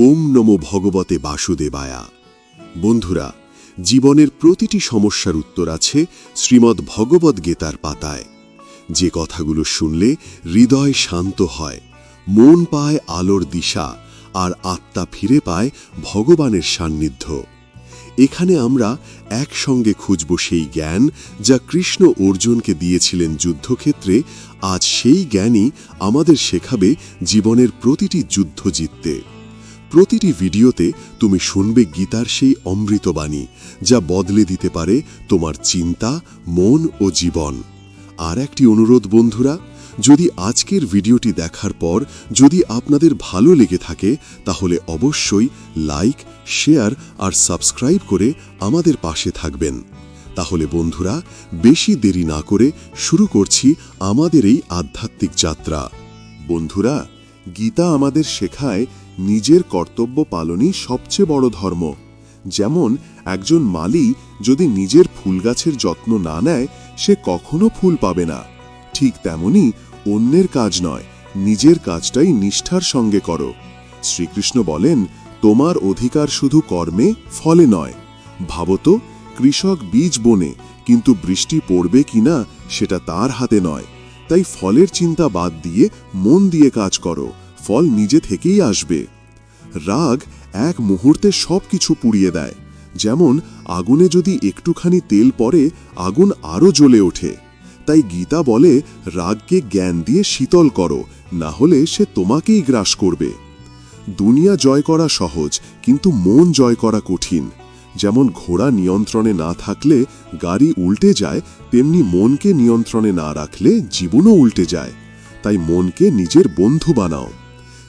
ওম নমো ভগবতে বাসুদেবায়া। বন্ধুরা, জীবনের প্রতিটি সমস্যার উত্তর আছে শ্রীমদ্ ভগবদ্ গীতার পাতায়। যে কথাগুলো শুনলে হৃদয় শান্ত হয়, মন পায় আলোর দিশা, আর আত্মা ফিরে পায় ভগবানের সান্নিধ্য। এখানে আমরা একসঙ্গে খুঁজব সেই জ্ঞান যা কৃষ্ণ অর্জুনকে দিয়েছিলেন যুদ্ধক্ষেত্রে। আজ সেই জ্ঞানই আমাদের শেখাবে জীবনের প্রতিটি যুদ্ধ জিততে। প্রতিটি ভিডিওতে তুমি শুনবে গীতার সেই অমৃতবাণী যা বদলে দিতে পারে তোমার চিন্তা, মন ও জীবন। আর একটি অনুরোধ, বন্ধুরা, যদি আজকের ভিডিওটি দেখার পর যদি আপনাদের ভালো লেগে থাকে, তাহলে অবশ্যই লাইক, শেয়ার আর সাবস্ক্রাইব করে আমাদের পাশে থাকবেন। তাহলে, বন্ধুরা, বেশি দেরি না করে শুরু করছি আমাদের এই আধ্যাত্মিক যাত্রা। বন্ধুরা, গীতা আমাদের শেখায় নিজের কর্তব্য পালনই সবচেয়ে বড় ধর্ম। যেমন, একজন মালি যদি নিজের ফুল গাছের যত্ন না নেয়, সে কখনো ফুল পাবে না। ঠিক তেমনি অন্যের কাজ নয়, নিজের কাজটাই নিষ্ঠার সঙ্গে করো। শ্রীকৃষ্ণ বলেন, তোমার অধিকার শুধু কর্মে, ফলে নয়। ভাবত, কৃষক বীজ বনে, কিন্তু বৃষ্টি পড়বে কিনা সেটা তার হাতে নয়। তাই ফলের চিন্তা বাদ দিয়ে মন দিয়ে কাজ করো। ফল নিজে থেকেই আসবে। রাগ এক মুহূর্তে সব কিছু পুড়িয়ে দেয়। যেমন, আগুনে যদি একটুখানি তেল পড়ে, আগুন আরও জ্বলে ওঠে। তাই গীতা বলে, রাগকে জ্ঞান দিয়ে শীতল করো, না হলে সে তোমাকেই গ্রাস করবে। দুনিয়া জয় করা সহজ, কিন্তু মন জয় করা কঠিন। যেমন, ঘোড়া নিয়ন্ত্রণে না থাকলে গাড়ি উল্টে যায়, তেমনি মনকে নিয়ন্ত্রণে না রাখলে জীবনও উল্টে যায়। তাই মনকে নিজের বন্ধু বানাও।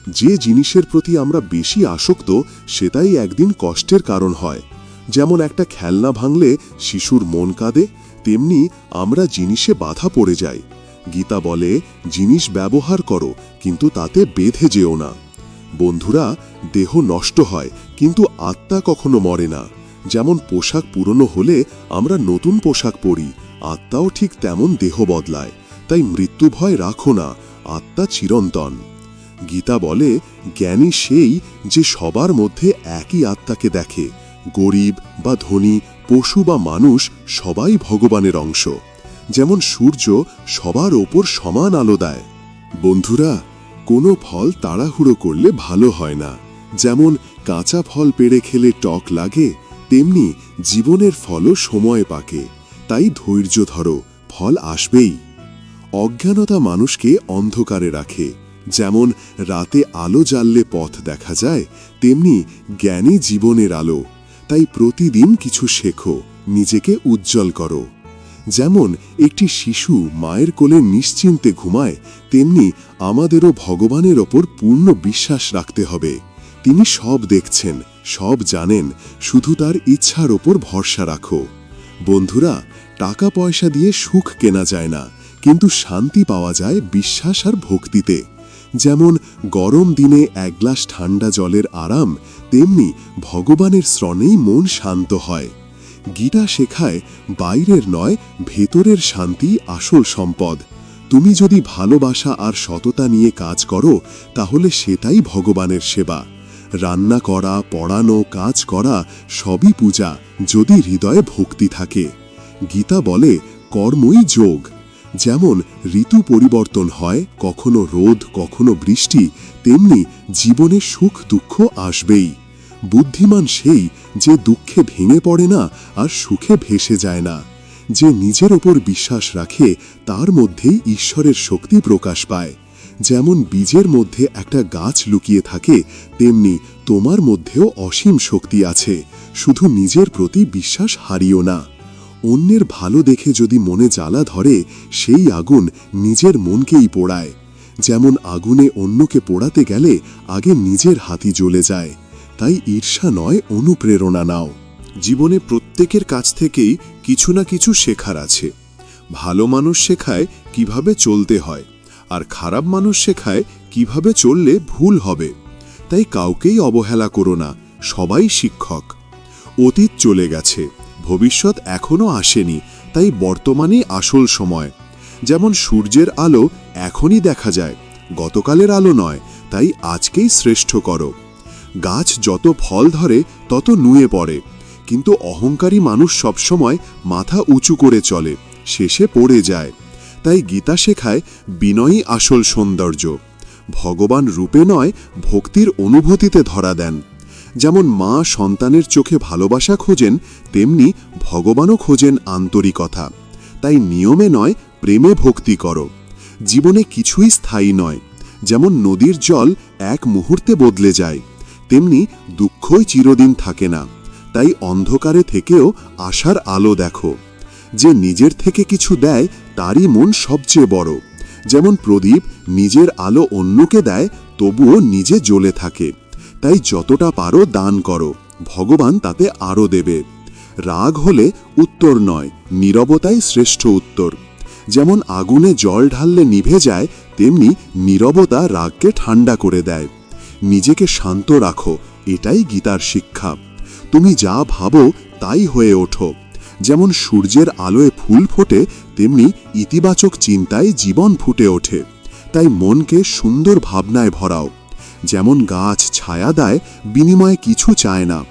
যে জিনিসের প্রতি আমরা বেশি আসক্ত, সেটাই একদিন কষ্টের কারণ হয়। যেমন একটা খেলনা ভাঙলে শিশুর মন কাঁদে, তেমনি আমরা জিনিসে বাধা পড়ে যাই। গীতা বলে, জিনিস ব্যবহার করো, কিন্তু তাতে বেঁধে যেও না। বন্ধুরা, দেহ নষ্ট হয়, কিন্তু আত্মা কখনো মরে না। যেমন পোশাক পুরনো হলে আমরা নতুন পোশাক পরি, আত্মাও ঠিক তেমন দেহ বদলায়। তাই মৃত্যু ভয় রাখো না, আত্মা চিরন্তন। গীতা বলে, জ্ঞানী সেই যে সবার মধ্যে একই আত্মাকে দেখে। গরিব বা ধনী, পশু বা মানুষ, সবাই ভগবানের অংশ। যেমন সূর্য সবার ওপর সমান আলো দেয়। বন্ধুরা, কোনো ফল তাড়াহুড়ো করলে ভালো হয় না। যেমন কাঁচা ফল পেড়ে খেলে টক লাগে, তেমনি জীবনের ফলও সময় পাকে। তাই ধৈর্য ধরো, ফল আসবেই। অজ্ঞানতা মানুষকে অন্ধকারে রাখে। যেমন রাতে আলো জ্বাললে পথ দেখা যায়, তেমনি জ্ঞানী জীবনের আলো। তাই প্রতিদিন কিছু শেখো, নিজেকে উজ্জ্বল করো। যেমন একটি শিশু মায়ের কোলে নিশ্চিন্তে ঘুমায়, তেমনি আমাদেরও ভগবানের ওপর পূর্ণ বিশ্বাস রাখতে হবে। তিনি সব দেখছেন, সব জানেন, শুধু তার ইচ্ছার ওপর ভরসা রাখো। বন্ধুরা, টাকা পয়সা দিয়ে সুখ কেনা যায় না, কিন্তু শান্তি পাওয়া যায় বিশ্বাস আর ভক্তিতে। যেমন গরম দিনে এক গ্লাস ঠান্ডা জলের আরাম, তেমনি ভগবানের শ্রণেই মন শান্ত হয়। গীতা শেখায়, বাইরের নয়, ভেতরের শান্তি আসল সম্পদ। তুমি যদি ভালোবাসা আর সততা নিয়ে কাজ করো, তাহলে সেটাই ভগবানের সেবা। রান্না করা, পড়ানো, কাজ করা, সবই পূজা, যদি হৃদয়ে ভক্তি থাকে। গীতা বলে, কর্মই যোগ। যেমন ঋতু পরিবর্তন হয়, কখনো রোদ, কখনো বৃষ্টি, তেমনি জীবনে সুখ, দুঃখ আসবেই। বুদ্ধিমান সেই যে দুঃখে ভেঙে পড়ে না আর সুখে ভেসে যায় না। যে নিজের ওপর বিশ্বাস রাখে, তার মধ্যেই ঈশ্বরের শক্তি প্রকাশ পায়। যেমন বীজের মধ্যে একটা গাছ লুকিয়ে থাকে, তেমনি তোমার মধ্যেও অসীম শক্তি আছে। শুধু নিজের প্রতি বিশ্বাস হারিও না। অন্যের ভালো দেখে যদি মনে জ্বালা ধরে, সেই আগুন নিজের মনকেই পোড়ায়। যেমন আগুনে অন্যকে পোড়াতে গেলে আগে নিজের হাতি জ্বলে যায়। তাই ঈর্ষা নয়, অনুপ্রেরণা নাও। জীবনে প্রত্যেকের কাছ থেকেই কিছু না কিছু শেখার আছে। ভালো মানুষ শেখায় কীভাবে চলতে হয়, আর খারাপ মানুষ শেখায় কীভাবে চললে ভুল হবে। তাই কাউকেই অবহেলা করো না, সবাই শিক্ষক। অতীত চলে গেছে। ভবিষ্যৎ এখনও আসেনি, তাই বর্তমানেই আসল সময়। যেমন সূর্যের আলো এখনই দেখা যায়, গতকালের আলো নয়, তাই আজকেই শ্রেষ্ঠ করো। গাছ যত ফল ধরে, তত নুয়ে পড়ে, কিন্তু অহংকারী মানুষ সবসময় মাথা উঁচু করে চলে, শেষে পড়ে যায়। তাই গীতা শেখায় বিনয়ী আসল সৌন্দর্য। ভগবান রূপে নয়, ভক্তির অনুভূতিতে ধরা দেন। যেমন মা সন্তানের চোখে ভালোবাসা খোঁজেন, তেমনি ভগবানও খোঁজেন আন্তরিকতা। তাই নিয়মে নয়, প্রেমে ভক্তি করো। জীবনে কিছুই স্থায়ী নয়। যেমন নদীর জল এক মুহূর্তে বদলে যায়, তেমনি দুঃখই চিরদিন থাকে না। তাই অন্ধকারে থেকেও আশার আলো দেখো। যে নিজের থেকে কিছু দেয়, তারই মন সবচেয়ে বড়। যেমন প্রদীপ নিজের আলো অন্যকে দেয়, তবুও নিজে জ্বলে থাকে। তাই যতটা পারো দান করো, ভগবান তাতে আরও দেবে। রাগ হলে উত্তর নয়, নীরবতাই শ্রেষ্ঠ উত্তর। যেমন আগুনে জল ঢাললে নিভে যায়, তেমনি নীরবতা রাগকে ঠান্ডা করে দেয়। নিজেকে শান্ত রাখো, এটাই গীতার শিক্ষা। তুমি যা ভাবো তাই হয়ে ওঠো। যেমন সূর্যের আলোয় ফুল ফোটে, তেমনি ইতিবাচক চিন্তায় জীবন ফুটে ওঠে। তাই মনকে সুন্দর ভাবনায় ভরাও। যেমন গাছ ছায়া দেয়, বিনিময়ে কিছু চায় না।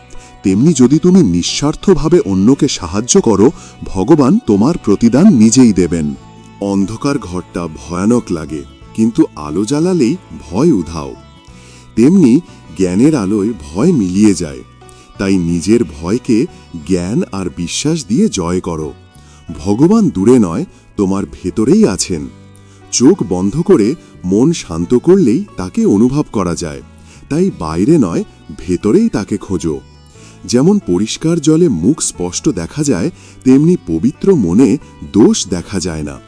তেমনি যদি তুমি নিঃস্বার্থভাবে অন্যকে সাহায্য করো, ভগবান তোমার প্রতিদান নিজেই দেবেন। অন্ধকার ঘরটা ভয়ানক লাগে, কিন্তু আলো জ্বালালেই ভয় উধাও। তেমনি জ্ঞানের আলোয় ভয় মিলিয়ে যায়। তাই নিজের ভয়কে জ্ঞান আর বিশ্বাস দিয়ে জয় করো। ভগবান দূরে নয়, তোমার ভেতরেই আছেন। চোখ বন্ধ করে মন শান্ত করলেই তাকে অনুভব করা যায়। তাই বাইরে নয়, ভেতরেই তাকে খোঁজো। যেমন পরিষ্কার জলে মুখ স্পষ্ট দেখা যায়, তেমনি পবিত্র মনে দোষ দেখা যায় না।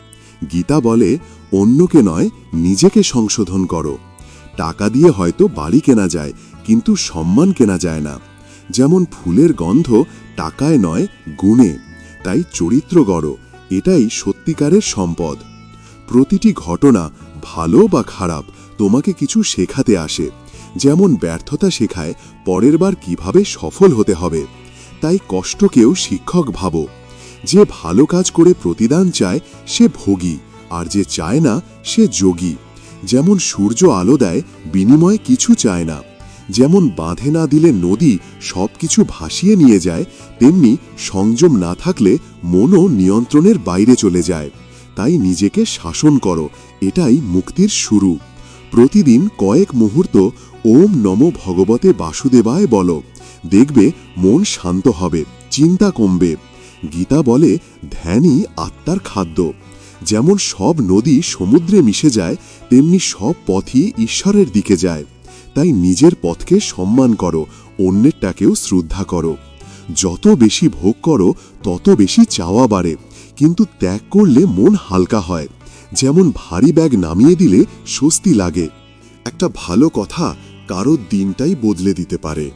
গীতা বলে, অন্যকে নয়, নিজেকে সংশোধন করো। টাকা দিয়ে হয়তো বাড়ি কেনা যায়, কিন্তু সম্মান কেনা যায় না। যেমন ফুলের গন্ধ টাকায় নয়, গুণে। তাই চরিত্র গড়, এটাই সত্যিকারের সম্পদ। প্রতিটি ঘটনা ভালো বা খারাপ, তোমাকে কিছু শেখাতে আসে। যেমন ব্যর্থতা শেখায়, পরের বার কীভাবে সফল হতে হবে। তাই কষ্টকেও শিক্ষক ভাবো। যে ভালো কাজ করে প্রতিদান চায়, সে ভোগী, আর যে চায় না, সে যোগী। যেমন সূর্য আলো দেয়, বিনিময়ে কিছু চায় না। যেমন বাঁধে না দিলে নদী সব কিছু ভাসিয়ে নিয়ে যায়, তেমনি সংযম না থাকলে মনও নিয়ন্ত্রণের বাইরে চলে যায়। তাই নিজেকে শাসন করো, এটাই মুক্তির শুরু। প্রতিদিন কয়েক মুহূর্ত ওম নম ভগবতে বাসুদেবায় বলো। দেখবে মন শান্ত হবে, চিন্তা কমবে। গীতা বলে, ধ্যানই আত্মার খাদ্য। যেমন সব নদী সমুদ্রে মিশে যায়, তেমনি সব পথই ঈশ্বরের দিকে যায়। তাই নিজের পথকে সম্মান করো, অন্যেরটাকেও শ্রদ্ধা করো। যত বেশি ভোগ করো, তত বেশি চাওয়া বাড়ে। কিন্তু ত্যাগ করলে মন হালকা হয়। যেমন ভারী ব্যাগ নামিয়ে দিলে স্বস্তি লাগে। একটা ভালো কথা কারও দিনটাই বদলে দিতে পারে।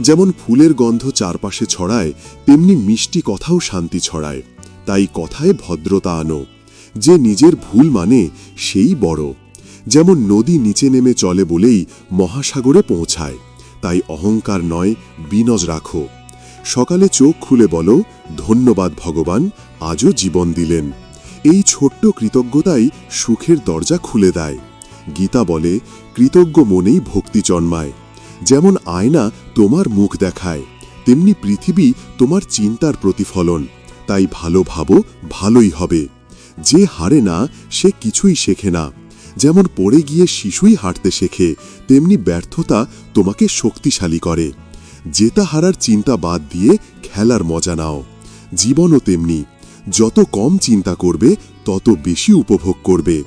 যেমন ফুলের গন্ধ চারপাশে ছড়ায়, তেমনি মিষ্টি কথাও শান্তি ছড়ায়। তাই কথায় ভদ্রতা আনো। যে নিজের ভুল মানে সেই বড়। যেমন নদী নিচে নেমে চলে বলেই মহাসাগরে পৌঁছায়। তাই অহংকার নয়, বিনজ রাখো। সকালে চোখ খুলে বলো, ধন্যবাদ ভগবান, আজও জীবন দিলেন। এই ছোট্ট কৃতজ্ঞতাই সুখের দরজা খুলে দেয়। গীতা বলে, কৃতজ্ঞ মনেই ভক্তি জন্মায়। যেমন আয়না তোমার মুখ দেখায়, তেমনি পৃথিবী তোমার চিন্তার প্রতিফলন। তাই ভালো ভাবো, ভালোই হবে। যে হারে না, সে কিছুই শেখে না। যেমন পড়ে গিয়ে শিশুই হাঁটতে শেখে, তেমনি ব্যর্থতা তোমাকে শক্তিশালী করে। জেতা হারার চিন্তা বাদ দিয়ে খেলার মজা নাও। জীবনও তেমনি। যত কম চিন্তা করবে, তত বেশি উপভোগ করবে।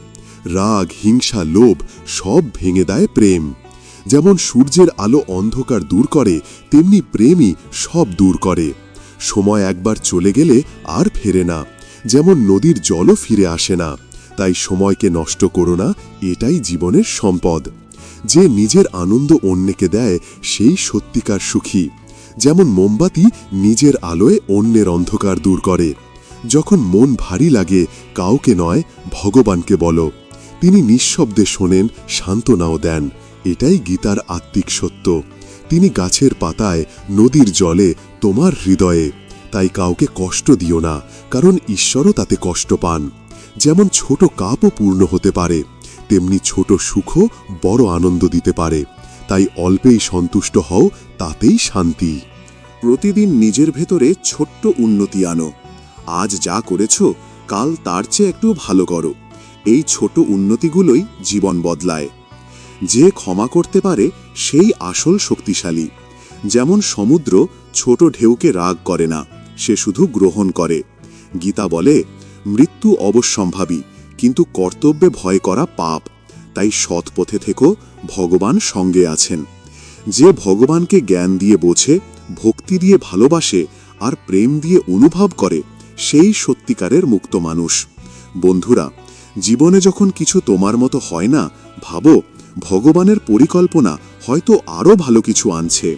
রাগ, হিংসা, লোভ সব ভেঙে দেয় প্রেম। যেমন সূর্যের আলো অন্ধকার দূর করে, তেমনি প্রেমই সব দূর করে। সময় একবার চলে গেলে আর ফেরে না। যেমন নদীর জলও ফিরে আসে না। তাই সময়কে নষ্ট করো না, এটাই জীবনের সম্পদ। যে নিজের আনন্দ অন্যকে দেয়, সেই সত্যিকার সুখী। যেমন মোমবাতি নিজের আলোয় অন্যের অন্ধকার দূর করে। যখন মন ভারী লাগে, কাউকে নয়, ভগবানকে বলো। তিনি নিঃশব্দে শোনেন, সান্ত্বনাও দেন। এটাই গীতার আত্মিক সত্য। তিনি গাছের পাতায়, নদীর জলে, তোমার হৃদয়ে। তাই কাউকে কষ্ট দিও না, কারণ ঈশ্বরও তাতে কষ্ট পান। যেমন ছোট কাপও পূর্ণ হতে পারে। তেমনি ছোট সুখও বড় আনন্দ দিতে পারে। তাই অল্পেই সন্তুষ্ট হও, তাতেই শান্তি। প্রতিদিন নিজের ভেতরে ছোট্ট উন্নতি আনো। আজ যা করেছ, কাল তার চেয়ে একটু ভালো করো। এই ছোট উন্নতিগুলোই জীবন বদলায়। যে ক্ষমা করতে পারে, সেই আসল শক্তিশালী। যেমন সমুদ্র ছোট ঢেউকে রাগ করে না, সে শুধু গ্রহণ করে। গীতা বলে, মৃত্যু অবশ্যম্ভাবী। কিন্তু কর্তব্যে ভয় করা পাপ। তাই সৎ পথে থেকো, ভগবান সঙ্গে আছেন। যে ভগবানকে জ্ঞান দিয়ে বোঝে, ভক্তি দিয়ে ভালোবাসে আর প্রেম দিয়ে অনুভব করে, সেই সত্যিকারের মুক্ত মানুষ। বন্ধুরা, জীবনে যখন কিছু তোমার মতো হয় না, ভাবো, ভগবানের পরিকল্পনা হয়তো আরও ভালো কিছু আনছে।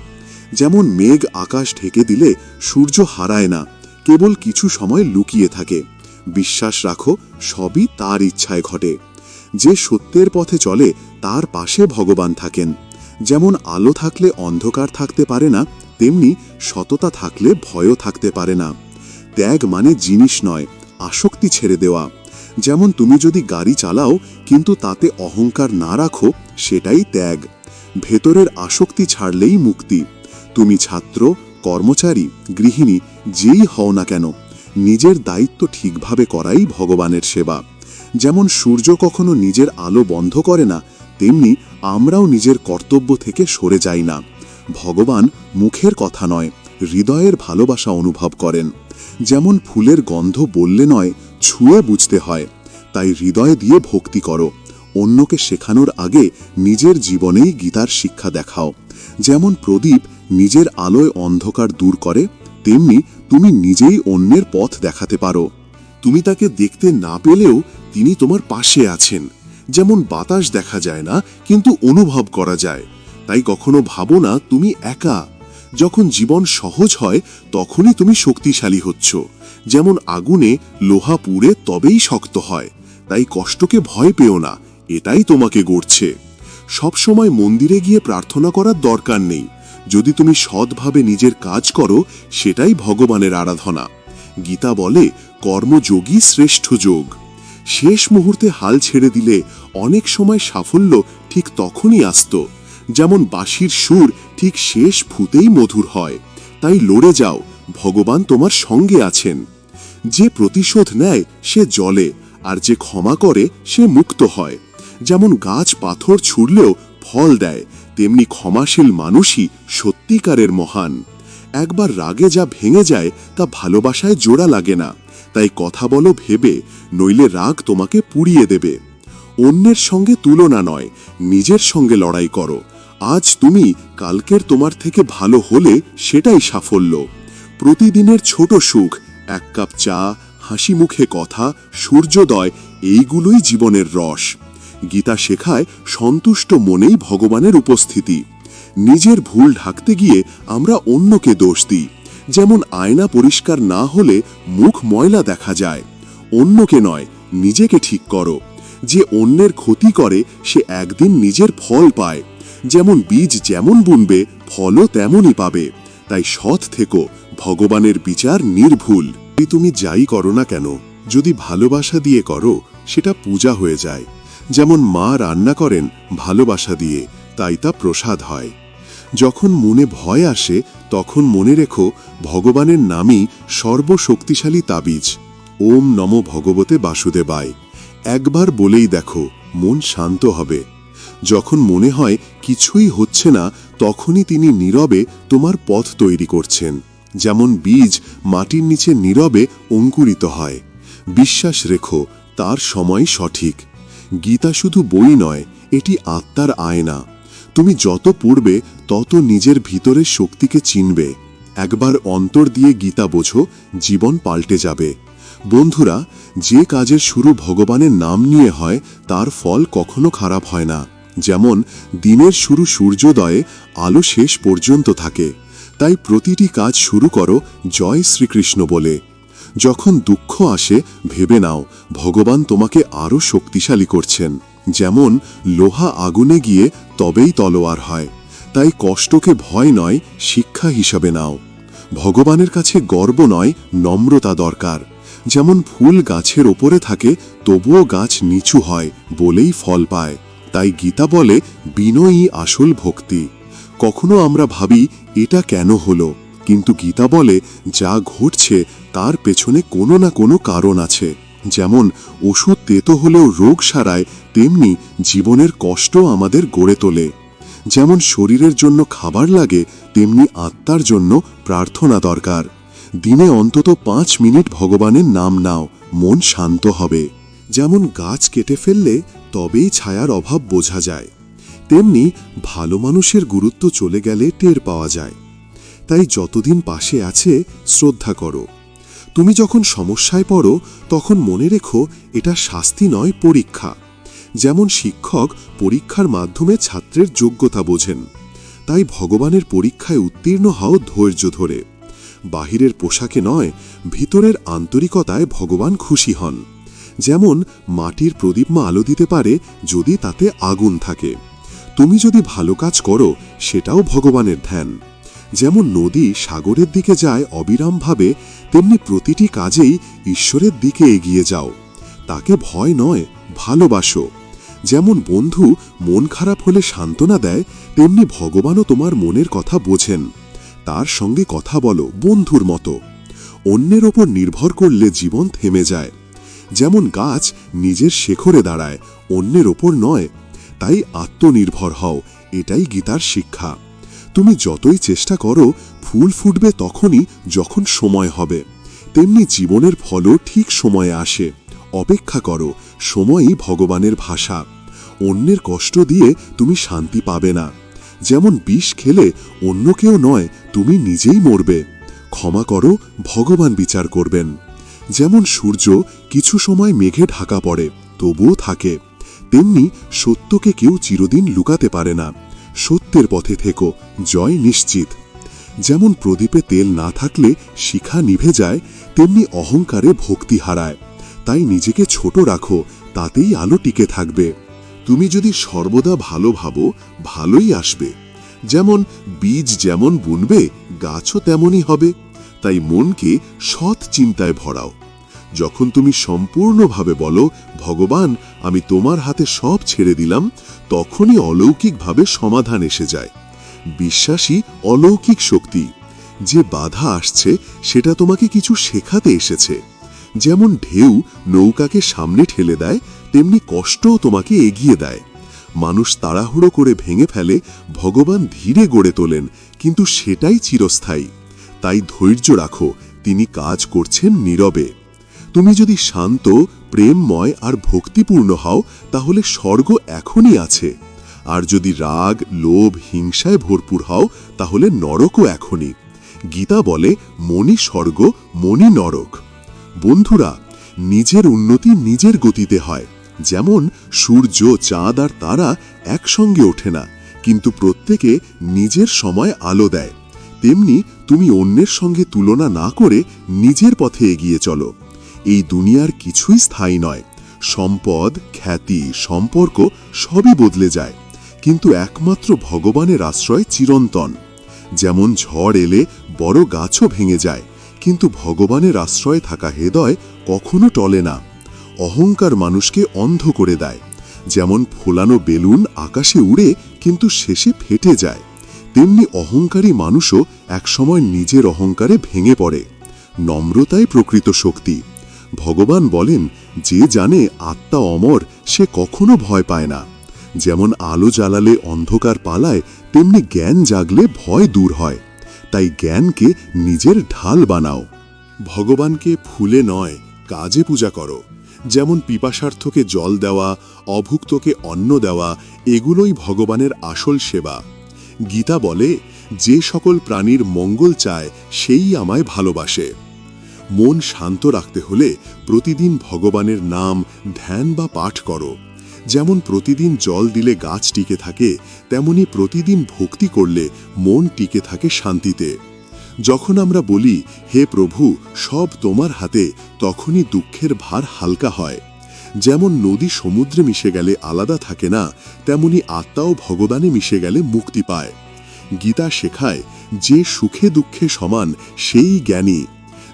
যেমন মেঘ আকাশ ঢেকে দিলে সূর্য হারায় না, কেবল কিছু সময় লুকিয়ে থাকে। বিশ্বাস রাখো, সবই তার ইচ্ছায় ঘটে। যে সত্যের পথে চলে, তার পাশে ভগবান থাকেন। যেমন আলো থাকলে অন্ধকার থাকতে পারে না, তেমনি সততা থাকলে ভয়ও থাকতে পারে না। ত্যাগ মানে জিনিস নয়, আসক্তি ছেড়ে দেওয়া। যেমন তুমি যদি গাড়ি চালাও, কিন্তু তাতে অহংকার না রাখো, সেটাই ত্যাগ। ভেতরের আসক্তি ছাড়লেই মুক্তি। তুমি ছাত্র, কর্মচারী, গৃহিণী, যেই হও না কেন নিজের দায়িত্ব ঠিকভাবে করাই ভগবানের সেবা। যেমন সূর্য কখনো নিজের আলো বন্ধ করে না, তেমনি আমরাও নিজের কর্তব্য থেকে সরে যাই না। ভগবান মুখের কথা নয়, হৃদয়ের ভালোবাসা অনুভব করেন। যেমন ফুলের গন্ধ বললে নয়, ছুঁয়ে বুঝতে হয়। তাই হৃদয় দিয়ে ভক্তি করো। অন্যকে শেখানোর আগে নিজের জীবনেই গীতার শিক্ষা দেখাও। যেমন প্রদীপ নিজের আলোয় অন্ধকার দূর করে তেমনি তুমি নিজেই অন্যের পথ দেখাতে পারো। তুমি তাকে দেখতে না পেলেও তিনি তোমার পাশে আছেন। যেমন বাতাস দেখা যায় না, কিন্তু অনুভব করা যায়। তাই কখনো ভাবো না তুমি একা। যখন জীবন সহজ হয়, তখনই তুমি শক্তিশালী হচ্ছ। যেমন আগুনে লোহা পুড়ে তবেই শক্ত হয়। তাই কষ্টকে ভয় পেও না, এটাই তোমাকে গড়ছে। সবসময় মন্দিরে গিয়ে প্রার্থনা করার দরকার নেই। যদি তুমি সৎভাবে নিজের কাজ করো, সেটাই ভগবানের আরাধনা। গীতা বলে, কর্মযোগী শ্রেষ্ঠ যোগ। শেষ মুহূর্তে হাল ছেড়ে দিলে অনেক সময় সাফল্য ঠিক তখনই আসত, যেমন বাঁশির সুর ঠিক শেষ ফুতেই মধুর হয়। তাই লড়ে যাও, ভগবান তোমার সঙ্গে আছেন। যে প্রতিশোধ নেয়, সে জলে আর যে ক্ষমা করে, সে মুক্ত হয়। যেমন গাছ পাথর ছুড়লেও ফল দেয় তেমনি ক্ষমাশীল মানুষই সত্যিকারের মহান। একবার রাগে যা ভেঙে যায়, তা ভালোবাসায় জোড়া লাগে না। তাই কথা বলো ভেবে, নইলে রাগ তোমাকে পুড়িয়ে দেবে। অন্যের সঙ্গে তুলনা নয়, নিজের সঙ্গে লড়াই করো। আজ তুমি, কালকের তোমার থেকে ভালো হলে সেটাই সাফল্য। প্রতিদিনের ছোট সুখ, এক কাপ চা, হাসি মুখে কথা, সূর্যোদয়, এইগুলোই জীবনের রস। গীতা শেখায় সন্তুষ্ট মনেই ভগবানের উপস্থিতি। নিজের ভুল ঢাকতে গিয়ে আমরা অন্যকে দোষ দিই। যেমন আয়না পরিষ্কার না হলে মুখ ময়লা দেখা যায়। অন্যকে নয়, নিজেকে ঠিক করো। যে অন্যের ক্ষতি করে, সে একদিন নিজের ফল পায়। যেমন বীজ যেমন বুনবে, ফলও তেমনই পাবে। তাই সৎ থেকো, ভগবানের বিচার নির্ভুল। তুমি যাই করো না কেন, যদি ভালোবাসা দিয়ে করো, সেটা পূজা হয়ে যায়। যেমন মা রান্না করেন ভালোবাসা দিয়ে, তাই তা প্রসাদ হয়। যখন মনে ভয় আসে, তখন মনে রেখো ভগবানের নামই সর্বশক্তিশালী তাবিজ। ওম নম ভগবতে বাসুদেবায়। একবার বলেই দেখো, মন শান্ত হবে। যখন মনে হয় কিছুই হচ্ছে না, তখনই তিনি নীরবে তোমার পথ তৈরি করছেন। যেমন বীজ মাটির নিচে নীরবে অঙ্কুরিত হয়। বিশ্বাস রেখো, তার সময় সঠিক। গীতা শুধু বই নয়, এটি আত্মার আয়না। তুমি যত পড়বে, তত নিজের ভিতরের শক্তিকে চিনবে। একবার অন্তর দিয়ে গীতা বোঝো, জীবন পাল্টে যাবে। বন্ধুরা, যে কাজের শুরু ভগবানের নাম নিয়ে হয়, তার ফল কখনো খারাপ হয় না। যেমন, দিনের শুরু সূর্যোদয়ে আলো শেষ পর্যন্ত থাকে। তাই প্রতিটি কাজ শুরু করো, জয় শ্রীকৃষ্ণ বলে। যখন দুঃখ আসে, ভেবে নাও, ভগবান তোমাকে আরও শক্তিশালী করছেন। যেমন লোহা আগুনে গিয়ে তবেই তলোয়ার হয়। তাই কষ্টকে ভয় নয়, শিক্ষা হিসাবে নাও। ভগবানের কাছে গর্ব নয়, নম্রতা দরকার। যেমন ফুল গাছের ওপরে থাকে, তবুও গাছ নিচু হয়, বলেই ফল পায়। তাই গীতা বলে, বিনয়ী আসল ভক্তি। কখনো আমরা ভাবি, এটা কেন হলো? কিন্তু গীতা বলে, যা ঘটছে তার পেছনে কোনো না কোনো কারণ আছে। যেমন, ওষুধ তেতো হলেও রোগ সারায়, তেমনি জীবনের কষ্ট আমাদের গড়ে তোলে। যেমন, শরীরের জন্য খাবার লাগে, তেমনি আত্মার জন্য প্রার্থনা দরকার। দিনে অন্তত পাঁচ মিনিট ভগবানের নাম নাও, মন শান্ত হবে। যেমন, গাছ কেটে ফেললে তবেই ছায়ার অভাব বোঝা যায়। তেমনি ভালো মানুষের গুরুত্ব চলে গেলে টের পাওয়া যায়। তাই যতদিন পাশে আছে, শ্রদ্ধা করো। তুমি যখন সমস্যায় পড়ো, তখন মনে রেখো এটা শাস্তি নয়, পরীক্ষা। যেমন শিক্ষক পরীক্ষার মাধ্যমে ছাত্রের যোগ্যতা বোঝেন, তাই ভগবানের পরীক্ষায় উত্তীর্ণ হও ধৈর্য ধরে। বাহিরের পোশাকে নয়, ভিতরের আন্তরিকতায় ভগবান খুশি হন। যেমন মাটির প্রদীপমা আলো দিতে পারে যদি তাতে আগুন থাকে। তুমি যদি ভালো কাজ করো, সেটাও ভগবানের ধ্যান। যেমন নদী সাগরের দিকে যায় অবিরামভাবে তেমনি প্রতিটি কাজেই ঈশ্বরের দিকে এগিয়ে যাও। তাকে ভয় নয়, ভালোবাসো। যেমন বন্ধু মন খারাপ হলে সান্ত্বনা দেয়, তেমনি ভগবানও তোমার মনের কথা বোঝেন। তার সঙ্গে কথা বলো, বন্ধুর মতো। অন্যের ওপর নির্ভর করলে জীবন থেমে যায়। যেমন গাছ নিজের শেখরে দাঁড়ায়, অন্যের ওপর নয়, তাই আত্মনির্ভর হও, এটাই গীতার শিক্ষা। তুমি যতই চেষ্টা করো, ফুল ফুটবে তখনই যখন সময় হবে। তেমনি জীবনের ফলও ঠিক সময়ে আসে। অপেক্ষা করো, সময়ই ভগবানের ভাষা। অন্যের কষ্ট দিয়ে তুমি শান্তি পাবে না। যেমন বিষ খেলে অন্য কেউ নয়, তুমি নিজেই মরবে। ক্ষমা করো, ভগবান বিচার করবেন। যেমন সূর্য কিছু সময় মেঘে ঢাকা পড়ে, তবুও থাকে। তেমনি সত্যকে কেউ চিরদিন লুকাতে পারে না। সত্যের পথে থেকো, জয় নিশ্চিত। যেমন প্রদীপে তেল না থাকলে শিখা নিভে যায়, তেমনি অহংকারে ভক্তি হারায়। তাই নিজেকে ছোট রাখো, তাতেই আলো টিকে থাকবে। তুমি যদি সর্বদা ভালো ভাবো, ভালোই আসবে। যেমন বীজ যেমন বুনবে, গাছও তেমনই হবে। তাই মনকে সৎ চিন্তায় ভরাও। যখন তুমি সম্পূর্ণভাবে বলো, ভগবান, আমি তোমার হাতে সব ছেড়ে দিলাম, তখনই অলৌকিকভাবে সমাধান এসে যায়। বিশ্বাসী অলৌকিক শক্তি। যে বাধা আসছে, সেটা তোমাকে কিছু শেখাতে এসেছে। যেমন ঢেউ নৌকাকে সামনে ঠেলে দেয়, তেমনি কষ্টও তোমাকে এগিয়ে দেয়। মানুষ তাড়াহুড়ো করে ভেঙে ফেলে, ভগবান ধীরে গড়ে তোলেন, কিন্তু সেটাই চিরস্থায়ী। তাই ধৈর্য রাখো, তিনি কাজ করছেন নীরবে। তুমি যদি শান্ত, প্রেমময় আর ভক্তিপূর্ণ হও, তাহলে স্বর্গ এখনই আছে। আর যদি রাগ, লোভ, হিংসায় ভরপুর হও, তাহলে নরকও এখনই। গীতা বলে মনি স্বর্গ মনি নরক। বন্ধুরা, নিজের উন্নতি নিজের গতিতে হয়। যেমন, সূর্য, চাঁদ আর তারা একসঙ্গে ওঠে না, কিন্তু প্রত্যেকে নিজের সময় আলো দেয়। তেমনি, তুমি অন্যের সঙ্গে তুলনা না করে নিজের পথে এগিয়ে চলো। এই দুনিয়ার কিছুই স্থায়ী নয়। সম্পদ, খ্যাতি, সম্পর্ক সবই বদলে যায়। কিন্তু একমাত্র ভগবানের আশ্রয় চিরন্তন। যেমন ঝড় এলে বড় গাছও ভেঙে যায়, কিন্তু ভগবানের আশ্রয়ে থাকা হৃদয় কখনো টলে না। অহংকার মানুষকে অন্ধ করে দেয়। যেমন ফোলানো বেলুন আকাশে উড়ে কিন্তু শেষে ফেটে যায়, তেমনি অহংকারী মানুষও একসময় নিজের অহংকারে ভেঙে পড়ে। নম্রতাই প্রকৃত শক্তি। ভগবান বলেন, যে জানে আত্মা অমর, সে কখনো ভয় পায় না। যেমন আলো জ্বালালে অন্ধকার পালায়, তেমনি জ্ঞান জাগলে ভয় দূর হয়। তাই জ্ঞানকে নিজের ঢাল বানাও। ভগবানকে ফুলে নয়, কাজে পূজা করো। যেমন পিপাসার্থকে জল দেওয়া, অভুক্তকে অন্ন দেওয়া, এগুলোই ভগবানের আসল সেবা। গীতা বলে, যে সকল প্রাণীর মঙ্গল চায়, সেই আমায় ভালোবাসে। মন শান্ত রাখতে হলে প্রতিদিন ভগবানের নাম ধ্যান বা পাঠ করো। যেমন প্রতিদিন জল দিলে গাছ টিকে থাকে, তেমনি প্রতিদিন ভক্তি করলে মন টিকে থাকে শান্তিতে। যখন আমরা বলি, হে প্রভু, সব তোমার হাতে তখনই দুঃখের ভার হালকা হয়। যেমন নদী সমুদ্রে মিশে গেলে আলাদা থাকে না, তেমনি আত্মাও ভগবানে মিশে গেলে মুক্তি পায়। গীতা শেখায়, যে সুখে দুঃখে সমান, সেই জ্ঞানী।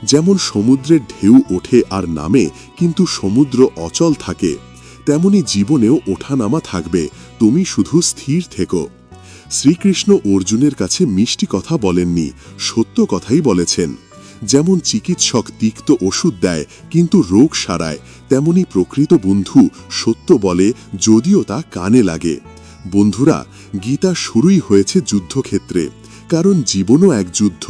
যেমন সমুদ্রের ঢেউ ওঠে আর নামে, কিন্তু সমুদ্র অচল থাকে। তেমনি জীবনেও ওঠানামা থাকবে, তুমি শুধু স্থির থেকো। শ্রীকৃষ্ণ অর্জুনের কাছে মিষ্টি কথা বলেননি, সত্য কথাই বলেছেন। যেমন চিকিৎসক তিক্ত ওষুধ দেয়, কিন্তু রোগ সারায়, তেমনি প্রকৃত বন্ধু সত্য বলে, যদিও তা কানে লাগে। বন্ধুরা, গীতা শুরুই হয়েছে যুদ্ধক্ষেত্রে, কারণ জীবনও এক যুদ্ধ।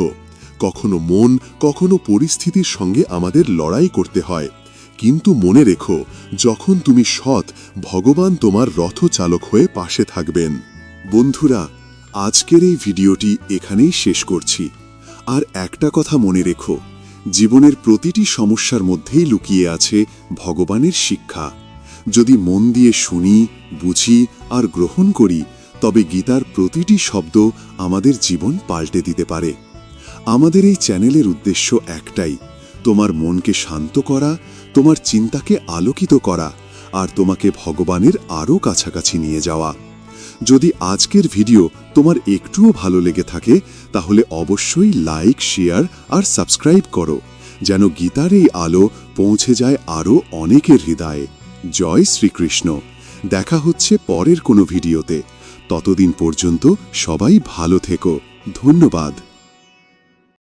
কখনো মন, কখনো পরিস্থিতির সঙ্গে আমাদের লড়াই করতে হয়। কিন্তু মনে রেখো, যখন তুমি সৎ, ভগবান তোমার রথচালক হয়ে পাশে থাকবেন। বন্ধুরা, আজকের এই ভিডিওটি এখানেই শেষ করছি। আর একটা কথা মনে রেখো, জীবনের প্রতিটি সমস্যার মধ্যেই লুকিয়ে আছে ভগবানের শিক্ষা। যদি মন দিয়ে শুনি, বুঝি আর গ্রহণ করি, তবে গীতার প্রতিটি শব্দ আমাদের জীবন পাল্টে দিতে পারে। আমাদের এই চ্যানেলের উদ্দেশ্য একটাই, তোমার মনকে শান্ত করা, তোমার চিন্তাকে আলোকিত করা, আর তোমাকে ভগবানের আরও কাছাকাছি নিয়ে যাওয়া। যদি আজকের ভিডিও তোমার একটুও ভালো লেগে থাকে, তাহলে অবশ্যই লাইক, শেয়ার আর সাবস্ক্রাইব করো, যেন গীতার এই আলো পৌঁছে যায় আরও অনেকের হৃদয়ে। জয় শ্রীকৃষ্ণ। দেখা হচ্ছে পরের কোনো ভিডিওতে। ততদিন পর্যন্ত সবাই ভালো থেকো। ধন্যবাদ।